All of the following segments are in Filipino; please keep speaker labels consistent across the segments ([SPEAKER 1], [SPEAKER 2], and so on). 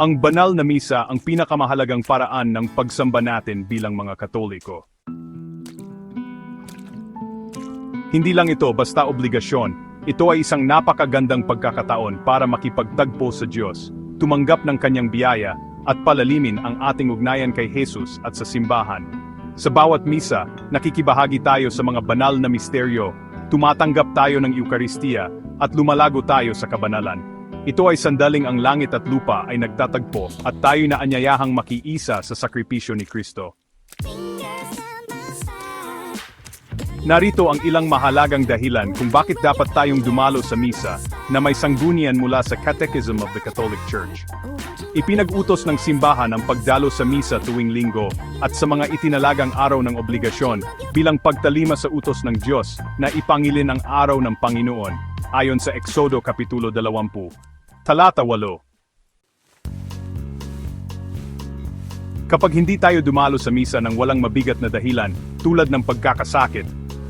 [SPEAKER 1] Ang banal na misa ang pinakamahalagang paraan ng pagsamba natin bilang mga Katoliko. Hindi lang ito basta obligasyon, ito ay isang napakagandang pagkakataon para makipagtagpo sa Diyos, tumanggap ng kanyang biyaya, at palalimin ang ating ugnayan kay Jesus at sa simbahan. Sa bawat misa, nakikibahagi tayo sa mga banal na misteryo, tumatanggap tayo ng Eukaristiya, at lumalago tayo sa kabanalan. Ito ay sandaling ang langit at lupa ay nagtatagpo at tayo na anyayahang makiisa sa sakripisyo ni Kristo. Narito ang ilang mahalagang dahilan kung bakit dapat tayong dumalo sa misa na may sanggunian mula sa Catechism of the Catholic Church. Ipinag-utos ng simbahan ang pagdalo sa misa tuwing linggo at sa mga itinalagang araw ng obligasyon bilang pagtalima sa utos ng Diyos na ipangilin ang araw ng Panginoon ayon sa Exodo Kapitulo 20. Talata 8. Kapag hindi tayo dumalo sa misa ng walang mabigat na dahilan, tulad ng pagkakasakit,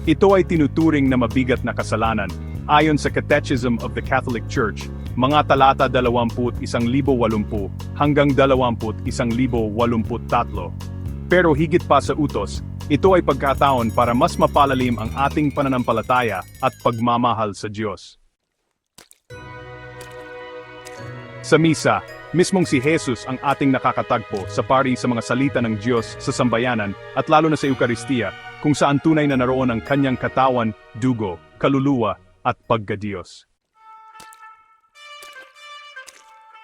[SPEAKER 1] ito ay tinuturing na mabigat na kasalanan. Ayon sa Catechism of the Catholic Church, mga talata 20-180 hanggang 20-183. Pero higit pa sa utos, ito ay pagkataon para mas mapalalim ang ating pananampalataya at pagmamahal sa Diyos. Sa misa, mismong si Jesus ang ating nakakatagpo sa pari sa mga salita ng Diyos sa sambayanan at lalo na sa Eukaristiya, kung saan tunay na naroon ang kanyang katawan, dugo, kaluluwa, at pagkadiyos.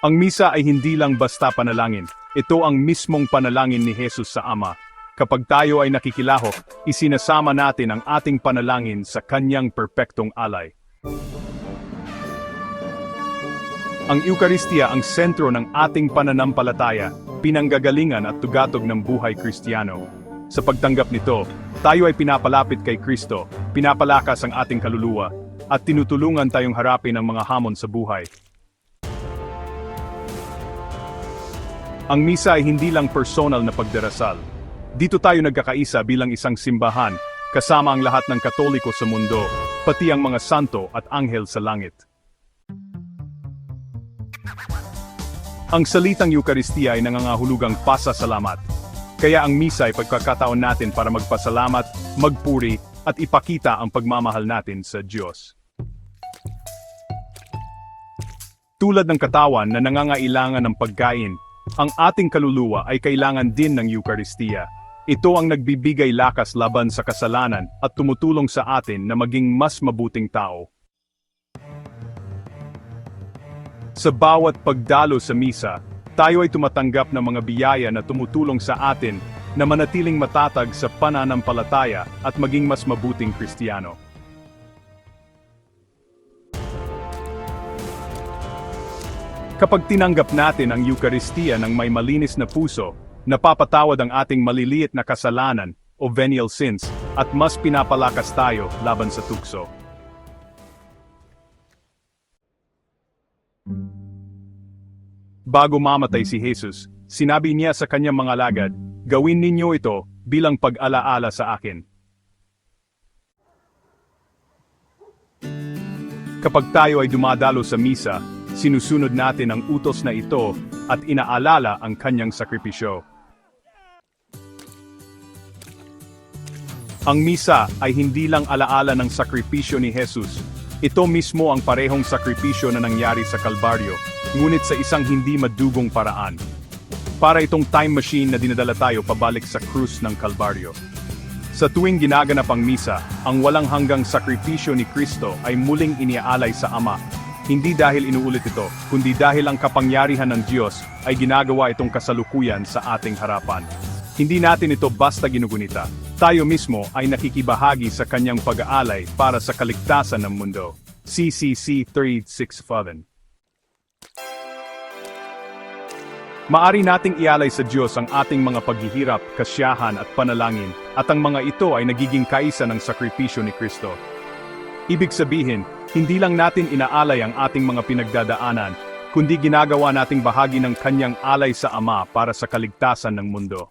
[SPEAKER 1] Ang misa ay hindi lang basta panalangin, ito ang mismong panalangin ni Jesus sa Ama. Kapag tayo ay nakikilahok, isinasama natin ang ating panalangin sa kanyang perpektong alay. Ang Eukaristiya ang sentro ng ating pananampalataya, pinanggagalingan at tugatog ng buhay Kristiyano. Sa pagtanggap nito, tayo ay pinapalapit kay Kristo, pinapalakas ang ating kaluluwa, at tinutulungan tayong harapin ang mga hamon sa buhay. Ang misa ay hindi lang personal na pagdarasal. Dito tayo nagkakaisa bilang isang simbahan, kasama ang lahat ng katoliko sa mundo, pati ang mga santo at anghel sa langit. Ang salitang Eukaristiya ay nangangahulugang pasasalamat. Kaya ang misa ay pagkakataon natin para magpasalamat, magpuri, at ipakita ang pagmamahal natin sa Diyos. Tulad ng katawan na nangangailangan ng pagkain, ang ating kaluluwa ay kailangan din ng Eukaristiya. Ito ang nagbibigay lakas laban sa kasalanan at tumutulong sa atin na maging mas mabuting tao. Sa bawat pagdalo sa misa, tayo ay tumatanggap ng mga biyaya na tumutulong sa atin na manatiling matatag sa pananampalataya at maging mas mabuting Kristiyano. Kapag tinanggap natin ang Eukaristiya ng may malinis na puso, napapatawad ang ating maliliit na kasalanan o venial sins at mas pinapalakas tayo laban sa tukso. Bago mamatay si Jesus, sinabi niya sa kanyang mga lagad, Gawin ninyo ito bilang pag-alaala sa akin. Kapag tayo ay dumadalo sa misa, sinusunod natin ang utos na ito at inaalala ang kanyang sakripisyo. Ang misa ay hindi lang alaala ng sakripisyo ni Jesus. Ito mismo ang parehong sakripisyo na nangyari sa Kalbaryo, ngunit sa isang hindi madugong paraan. Para itong time machine na dinadala tayo pabalik sa krus ng Kalbaryo. Sa tuwing ginaganap ang misa, ang walang hanggang sakripisyo ni Kristo ay muling iniaalay sa Ama. Hindi dahil inuulit ito, kundi dahil ang kapangyarihan ng Diyos ay ginagawa itong kasalukuyan sa ating harapan. Hindi natin ito basta ginugunita. Tayo mismo ay nakikibahagi sa kanyang pag-aalay para sa kaligtasan ng mundo. CCC 367 Maari nating ialay sa Diyos ang ating mga paghihirap, kasyahan at panalangin, at ang mga ito ay nagiging kaisa ng sakripisyo ni Kristo. Ibig sabihin, hindi lang natin inaalay ang ating mga pinagdadaanan, kundi ginagawa nating bahagi ng kanyang alay sa Ama para sa kaligtasan ng mundo.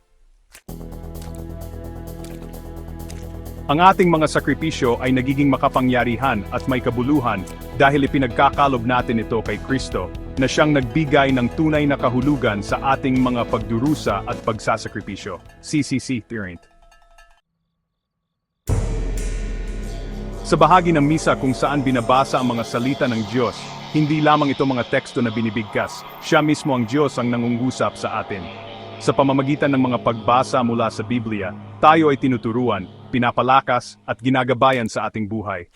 [SPEAKER 1] Ang ating mga sakripisyo ay nagiging makapangyarihan at may kabuluhan dahil ipinagkakalob natin ito kay Kristo, na siyang nagbigay ng tunay na kahulugan sa ating mga pagdurusa at pagsasakripisyo. CCC Theorent. Sa bahagi ng misa kung saan binabasa ang mga salita ng Diyos, hindi lamang ito mga teksto na binibigkas, siya mismo ang Diyos ang nangungusap sa atin. Sa pamamagitan ng mga pagbasa mula sa Biblia, tayo ay tinuturuan, pinapalakas, at ginagabayan sa ating buhay.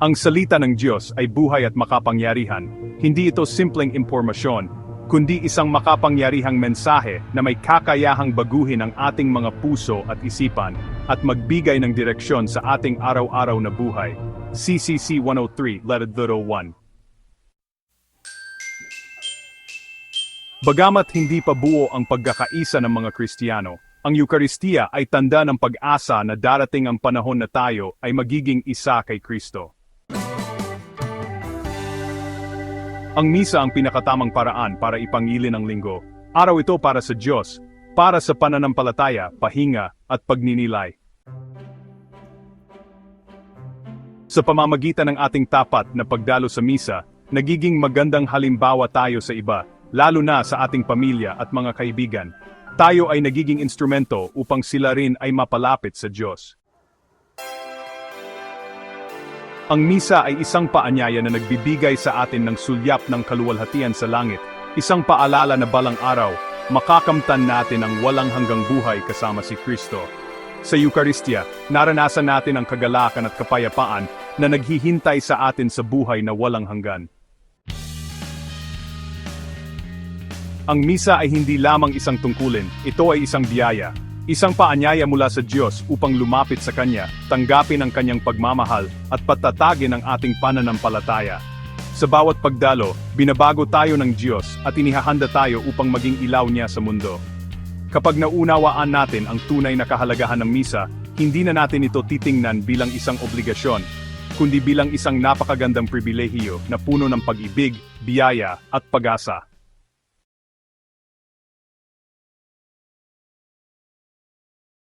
[SPEAKER 1] Ang salita ng Diyos ay buhay at makapangyarihan, hindi ito simpleng impormasyon, kundi isang makapangyarihang mensahe na may kakayahang baguhin ang ating mga puso at isipan at magbigay ng direksyon sa ating araw-araw na buhay. CCC 103, Letter 1. Bagamat hindi pa buo ang pagkakaisa ng mga Kristiyano, ang Eukaristiya ay tanda ng pag-asa na darating ang panahon na tayo ay magiging isa kay Kristo. Ang misa ang pinakatamang paraan para ipangilin ang linggo. Araw ito para sa Diyos, para sa pananampalataya, pahinga, at pagninilay. Sa pamamagitan ng ating tapat na pagdalo sa misa, nagiging magandang halimbawa tayo sa iba, lalo na sa ating pamilya at mga kaibigan. Tayo ay nagiging instrumento upang sila rin ay mapalapit sa Diyos. Ang misa ay isang paanyaya na nagbibigay sa atin ng sulyap ng kaluwalhatian sa langit, isang paalala na balang araw, makakamtan natin ang walang hanggang buhay kasama si Kristo. Sa Eucharistia, naranasan natin ang kagalakan at kapayapaan na naghihintay sa atin sa buhay na walang hanggan. Ang misa ay hindi lamang isang tungkulin, ito ay isang biyaya, Isang paanyaya mula sa Diyos upang lumapit sa Kanya, tanggapin ang Kanyang pagmamahal, at patatagin ang ating pananampalataya. Sa bawat pagdalo, binabago tayo ng Diyos at inihahanda tayo upang maging ilaw niya sa mundo. Kapag naunawaan natin ang tunay na kahalagahan ng misa, hindi na natin ito titingnan bilang isang obligasyon, kundi bilang isang napakagandang pribilehiyo na puno ng pag-ibig, biyaya, at pag-asa.